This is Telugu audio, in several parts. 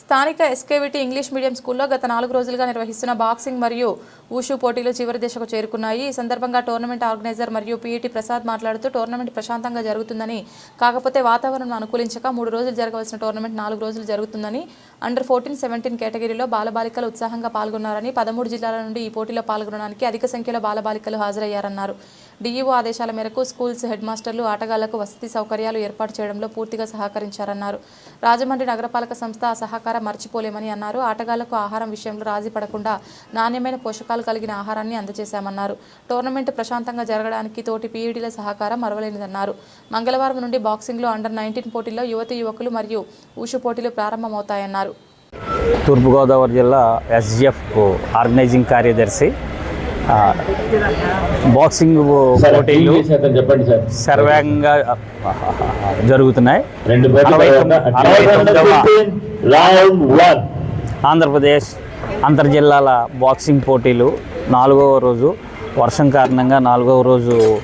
స్థానిక ఎస్కేవిటీ ఇంగ్లీష్ మీడియం స్కూల్లో గత నాలుగు రోజులుగా నిర్వహిస్తున్న బాక్సింగ్ మరియు ఊషు పోటీలు చివరి దశకు చేరుకున్నాయి. ఈ సందర్భంగా టోర్నమెంట్ ఆర్గనైజర్ మరియు పీఈటీ ప్రసాద్ మాట్లాడుతూ టోర్నమెంట్ ప్రశాంతంగా జరుగుతుందని కాకపోతే వాతావరణం అనుకూలించక మూడు రోజులు జరగవలసిన టోర్నమెంట్ నాలుగు రోజులు జరుగుతుందని అండర్ ఫోర్టీన్ సెవెంటీన్ కేటగిరీలో బాలబాలికలు ఉత్సాహంగా పాల్గొన్నారని పదమూడు జిల్లాల నుండి ఈ పోటీలో పాల్గొనడానికి అధిక సంఖ్యలో బాలబాలికలు హాజరయ్యారన్నారు. డీఈఓ ఆదేశాల మేరకు స్కూల్స్ హెడ్ మాస్టర్లు ఆటగాళ్ళకు వసతి సౌకర్యాలు ఏర్పాటు చేయడంలో పూర్తిగా సహకరించారన్నారు. రాజమండ్రి నగరపాలక సంస్థ ఆ సహకారం మర్చిపోలేమని అన్నారు. ఆటగాళ్ళకు ఆహారం విషయంలో రాజీ పడకుండా నాణ్యమైన పోషకాలు కలిగిన ఆహారాన్ని అందజేశామన్నారు. టోర్నమెంట్ ప్రశాంతంగా జరగడానికి తోటి పీఈడీల సహకారం మరవలేనిదన్నారు. మంగళవారం నుండి బాక్సింగ్లో అండర్ నైన్టీన్ పోటీల్లో యువతి యువకులు మరియు ఊషు పోటీలు ప్రారంభమవుతాయన్నారు. తూర్పుగోదావరి జిల్లా ఎస్జిఎఫ్ ఆర్గనైజింగ్ కార్యదర్శి బాక్సింగ్ పోటీలు చెప్పండి సార్ సర్వేగంగా జరుగుతున్నాయి. ఆంధ్రప్రదేశ్ అంతర్జిల్లాల బాక్సింగ్ పోటీలు నాలుగవ రోజు వర్షం కారణంగా నాలుగవ రోజు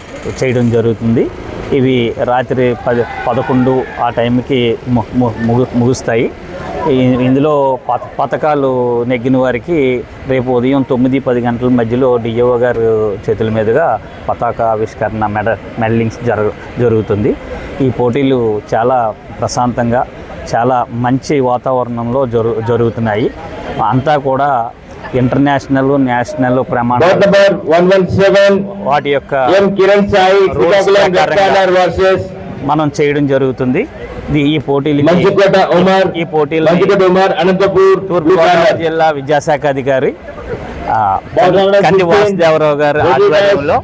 చేయడం జరుగుతుంది. ఇవి రాత్రి పది పదకొండు ఆ టైంకి ము- ముగు ముగుస్తాయి. ఇందులో పత పథకాలు నెగ్గిన వారికి రేపు ఉదయం తొమ్మిది పది గంటల మధ్యలో డిఓ గారు చేతుల మీదుగా పతాక ఆవిష్కరణ మెడ మెడలింగ్స్ జరగ జరుగుతుంది. ఈ పోటీలు చాలా ప్రశాంతంగా చాలా మంచి వాతావరణంలో జరు జరుగుతున్నాయి. అంతా కూడా ఇంటర్నేషనల్ నేషనల్ సెవెన్ వాటి యొక్క మనం చేయడం జరుగుతుంది. ఈ ఉమర్ ఈ పోటీలు అనంతపూర్ తూర్పుగోదావరి జిల్లా విద్యాశాఖ అధికారి కంది 16, వాసుదేవరావు గారు ఆధ్వర్యంలో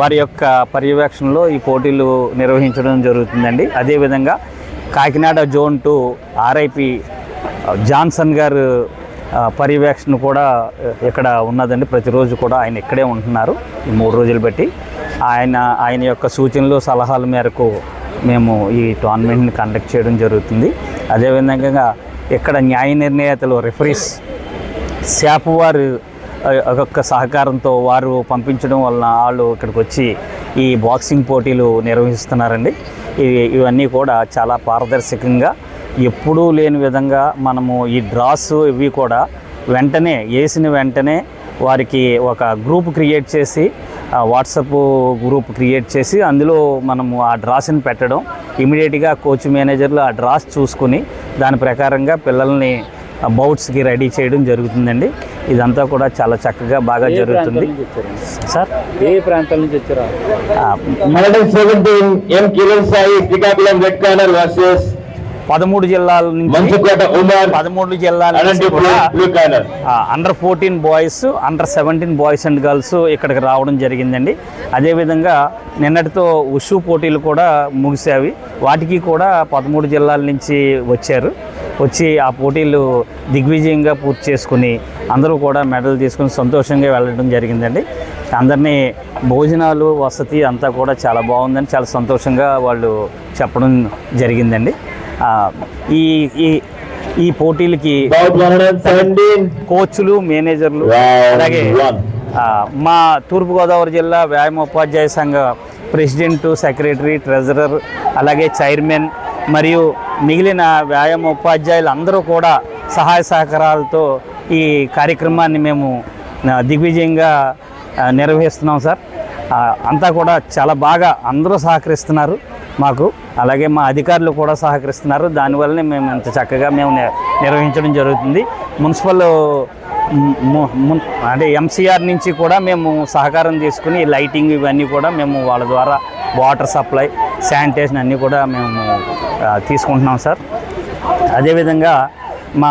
వారి యొక్క పర్యవేక్షణలో ఈ పోటీలు నిర్వహించడం జరుగుతుందండి. అదేవిధంగా Kakinada zone two RIP Johnson గారు పర్యవేక్షణ కూడా ఇక్కడ ఉన్నదండి. ప్రతిరోజు కూడా ఆయన ఇక్కడే ఉంటున్నారు. ఈ మూడు రోజులు బట్టి. ఆయన ఆయన యొక్క సూచనలు సలహాల మేరకు మేము ఈ టోర్నమెంట్ని కండక్ట్ చేయడం జరుగుతుంది. అదేవిధంగా ఇక్కడ న్యాయ నిర్ణేతలు రిఫరీస్ శాప్ వారు ఆ, సహకారంతో వారు పంపించడం వలన వాళ్ళు ఇక్కడికి వచ్చి ఈ బాక్సింగ్ పోటీలు నిర్వహిస్తున్నారండి. ఇవి ఇవన్నీ కూడా చాలా పారదర్శకంగా ఎప్పుడూ లేని విధంగా మనము ఈ డ్రాస్ ఇవి కూడా వెంటనే వేసిన వెంటనే వారికి ఒక గ్రూప్ క్రియేట్ చేసి వాట్సప్ గ్రూప్ క్రియేట్ చేసి అందులో మనము ఆ డ్రాస్ని పెట్టడం. ఇమీడియట్గా కోచ్ మేనేజర్లు ఆ డ్రాస్ చూసుకుని దాని ప్రకారంగా పిల్లల్ని బౌట్స్కి రెడీ చేయడం జరుగుతుందండి. ఇదంతా కూడా చాలా చక్కగా బాగా జరుగుతుంది. సార్? ఏ ప్రాంతాల నుంచి వచ్చారా? ఆ, hundred seventeen M Kiran Sai Srikakulam red corner versus పదమూడు జిల్లాల నుంచి పదమూడు జిల్లాల నుంచి కూడా under fourteen boys under seventeen boys and girls ఇక్కడికి రావడం జరిగిందండి. అదేవిధంగా నిన్నటితో ఉషు పోటీలు కూడా ముగిసావి వాటికి కూడా పదమూడు జిల్లాల నుంచి వచ్చారు. వచ్చి ఆ పోటీలు దిగ్విజయంగా పూర్తి చేసుకుని అందరూ కూడా మెడల్ తీసుకుని సంతోషంగా వెళ్ళడం జరిగిందండి. అందరినీ భోజనాలు వసతి అంతా కూడా చాలా బాగుందని చాలా సంతోషంగా వాళ్ళు చెప్పడం జరిగిందండి. ఈ ఈ ఈ పోటీలకి కోచ్లు మేనేజర్లు అలాగే మా తూర్పుగోదావరి జిల్లా వ్యాయామ ఉపాధ్యాయ సంఘ ప్రెసిడెంట్ సెక్రటరీ ట్రెజరర్ అలాగే చైర్మన్ మరియు మిగిలిన వ్యాయామ ఉపాధ్యాయులు అందరూ కూడా సహాయ సహకారాలతో ఈ కార్యక్రమాన్ని మేము దిగ్విజయంగా నిర్వహిస్తున్నాం సార్. అంతా కూడా చాలా బాగా అందరూ సహకరిస్తున్నారు. మాకు. అలాగే మా అధికారులు కూడా సహకరిస్తున్నారు. దానివల్లనే మేము ఇంత చక్కగా మేము ని- నిర్వహించడం జరుగుతుంది. మున్సిపల్ మున్- అంటే ఎంసీఆర్ నుంచి కూడా మేము సహకారం తీసుకుని లైటింగ్ ఇవన్నీ కూడా మేము వాళ్ళ ద్వారా వాటర్ సప్లై శానిటేషన్ అన్నీ కూడా మేము తీసుకుంటున్నాం సార్. అదేవిధంగా మా